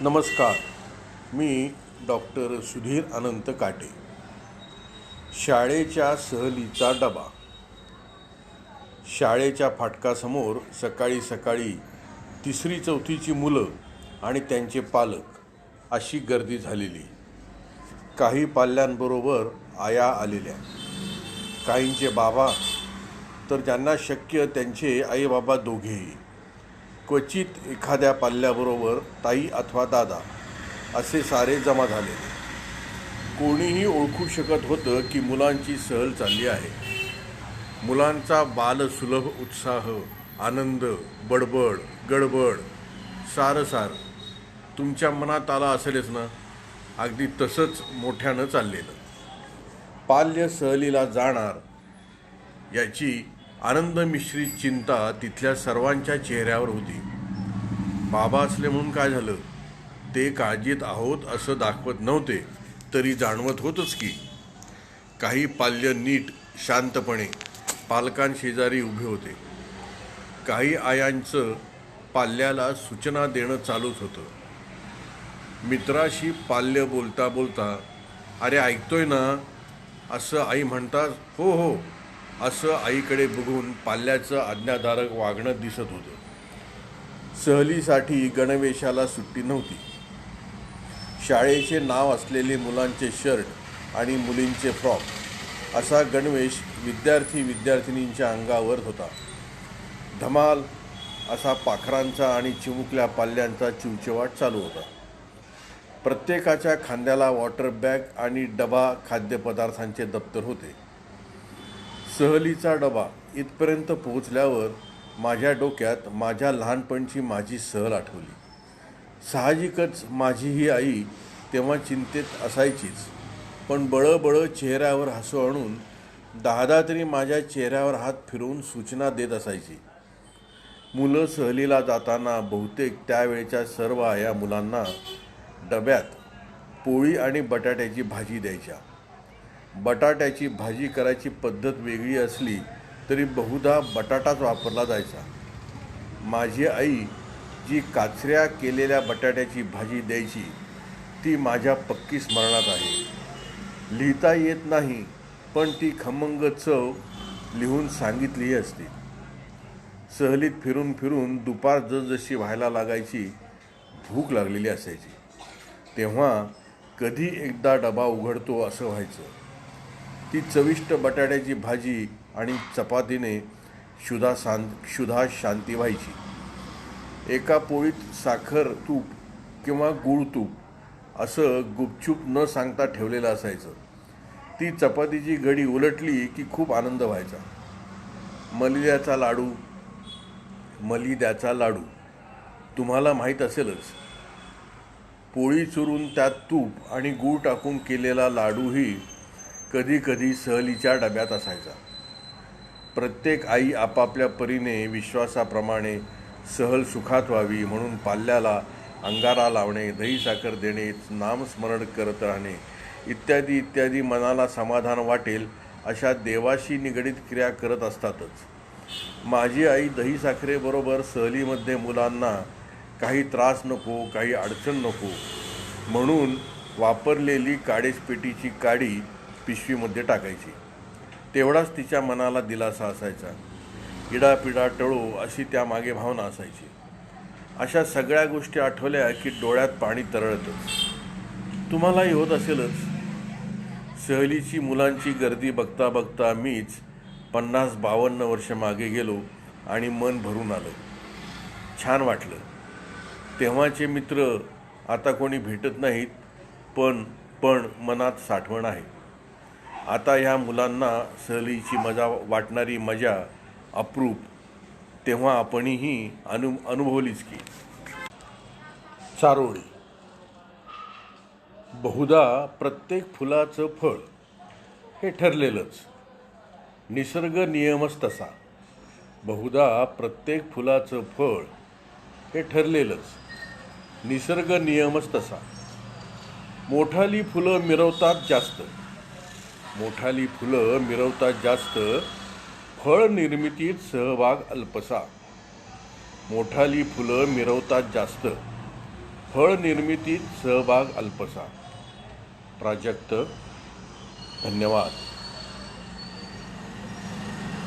नमस्कार मी डॉक्टर सुधीर अनंत काटे. शाळेच्या सहलीचा डबा. शाळेच्या फाटकासमोर सकाळी सकाळी तिसरी चौथीची मुलं आणि त्यांचे पालक अशी गर्दी झालेली. काही पाल्यांबरोबर आया आलेल्या. काहींचे बाबा तर ज्यांना शक्य त्यांचे आईबाबा दोघेही. क्वचित एखाद्या पाल्याबरोबर ताई अथवा दादा असे सारे जमा झालेले कोणीही ओळखू शकत होतं की मुलांची सहल चालली आहे. मुलांचा बालसुलभ उत्साह आनंद बडबड गडबड सारंसार तुमच्या मनात आला असेलच ना? अगदी तसंच मोठ्यानं चाललेलं. पाल्य सहलीला जाणार याची आनंद मिश्रित चिंता तिथल्या सर्वांच्या चेहऱ्यावर होती. बाबा असले म्हणून काय झालं? ते काळजीत आहोत असं दाखवत नव्हते तरी जाणवत होतंच की काही पाल्य नीट शांतपणे पालकांशेजारी उभे होते. काही आयांचं पाल्याला सूचना देणं चालूच होतं. मित्राशी पाल्य बोलता बोलता अरे ऐकतोय ना? असं आई म्हणतात हो हो असं आईकडे बघून पाल्याचं आज्ञाधारक वागणं दिसत होतं. सहलीसाठी गणवेशाला सुट्टी नव्हती. शाळेचे नाव असलेले मुलांचे शर्ट आणि मुलींचे फ्रॉक असा गणवेश विद्यार्थी विद्यार्थिनींच्या अंगावर होता. धमाल असा पाखरांचा आणि चिमुकल्या पाल्यांचा चिवचिवाट चालू होता. प्रत्येकाच्या खांद्याला वॉटर बॅग आणि डबा खाद्यपदार्थांचे दप्तर होते. सहलीचा डबा इथपर्यंत पोहोचल्यावर माझ्या डोक्यात माझ्या लहानपणची माझी सहल आठवली. साहजिकच माझी ही आई तेव्हा चिंतेत असायचीच पण बळबळ चेहऱ्यावर हसू आणून दहादा तरी माझ्या चेहऱ्यावर हात फिरवून सूचना देत असायची. मुलं सहलीला जाताना बहुतेक त्यावेळेच्या सर्व आया मुलांना डब्यात पोळी आणि बटाट्याची भाजी द्यायच्या. बटाट्याची भाजी करायची पद्धत वेगळी असली तरी बहुधा बटाटाच वापरला जायचा. माझी आई जी काचऱ्या केलेल्या बटाट्याची भाजी द्यायची ती माझ्या पक्की स्मरणात आहे. लिहिता येत नाही पण ती खमंग चव लिहून सांगितलीही असती. सहलीत फिरून फिरून दुपार जसजशी व्हायला लागायची भूक लागलेली असायची. तेव्हा कधी एकदा डबा उघडतो असं व्हायचं. ती चविष्ट बटाट्याची भाजी आणि चपातीने क्षुधा सां क्षुधा शांती व्हायची. एका पोळीत साखर तूप किंवा गूळ तूप असं गुपचूप न सांगता ठेवलेलं असायचं. ती चपातीची घडी उलटली की खूप आनंद व्हायचा. मलिद्याचा लाडू मलिद्याचा लाडू. तुम्हाला माहीत असेलच. पोळी चुरून त्यात तूप आणि गूळ टाकून केलेला लाडूही कधी कधी सहलीच्या डब्यात असायचा. प्रत्येक आई आपापल्या परीने विश्वासाप्रमाणे सहल सुखात व्हावी म्हणून पाल्याला अंगारा लावणे दही साखर देणे नामस्मरण करत राहणे इत्यादी इत्यादी मनाला समाधान वाटेल अशा देवाशी निगडीत क्रिया करत असतातच. माझी आई दही साखरेबरोबर सहलीमध्ये मुलांना काही त्रास नको काही अडचण नको म्हणून वापरलेली काडेसपेटीची काडी पिशवीमध्ये टाकायची. तेवढाच तिच्या मनाला दिलासा असायचा. इडापिडा टळू अशी त्यामागे भावना असायची. अशा सगळ्या गोष्टी आठवल्या की डोळ्यात पाणी तरळतच तुम्हालाही होत असेलच. सहलीची मुलांची गर्दी बघता बघता मीच पन्नास बावन्न वर्ष मागे गेलो आणि मन भरून आलं. छान वाटलं. तेव्हाचे मित्र आता कोणी भेटत नाहीत पण पण मनात साठवण आहे. आता ह्या मुलांना सहलीची मजा वाटणारी मजा अप्रूप तेव्हा आपणही अनु अनुभवलीच की. चारोळी. बहुधा प्रत्येक फुलाचं फळ हे ठरलेलंच. निसर्ग नियमच तसा. बहुधा प्रत्येक फुलाचं फळ हे ठरलेलंच. निसर्ग नियमच तसा. मोठाली फुलं मिरवतात जास्त. मोठाली फुलं मिरवतात जास्त. फळ निर्मितीत सहभाग अल्पसा. मोठाली फुलं मिरवतात जास्त. फळ निर्मितीत सहभाग अल्पसा. प्राजक्त. धन्यवाद.